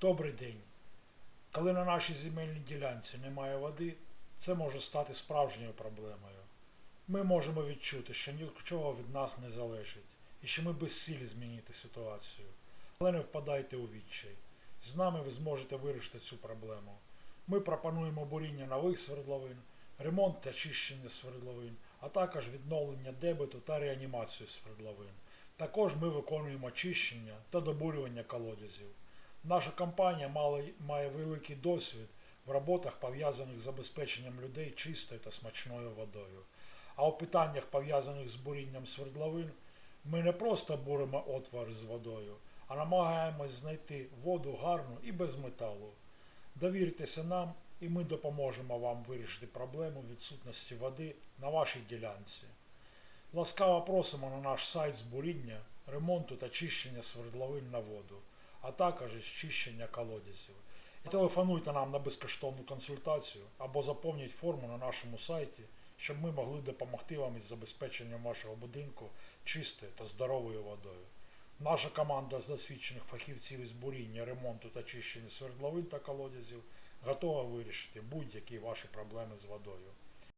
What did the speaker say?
Добрий день. Коли на нашій земельній ділянці немає води, це може стати справжньою проблемою. Ми можемо відчути, що нічого від нас не залежить, і що ми безсилі змінити ситуацію. Але не впадайте у відчай. З нами ви зможете вирішити цю проблему. Ми пропонуємо буріння нових свердловин, ремонт та чищення свердловин, а також відновлення дебету та реанімацію свердловин. Також ми виконуємо очищення та добурювання колодязів. Наша компанія має великий досвід в роботах, пов'язаних з забезпеченням людей чистою та смачною водою. А у питаннях, пов'язаних з бурінням свердловин, ми не просто буримо отвори з водою, а намагаємось знайти воду гарну і без металу. Довіртеся нам, і ми допоможемо вам вирішити проблему відсутності води на вашій ділянці. Ласкаво просимо на наш сайт з ремонту та чищення свердловин на воду, а також чищення колодязів. І телефонуйте нам на безкоштовну консультацію або заповніть форму на нашому сайті, щоб ми могли допомогти вам із забезпеченням вашого будинку чистою та здоровою водою. Наша команда з досвідчених фахівців із буріння, ремонту та чищення свердловин та колодязів готова вирішити будь-які ваші проблеми з водою.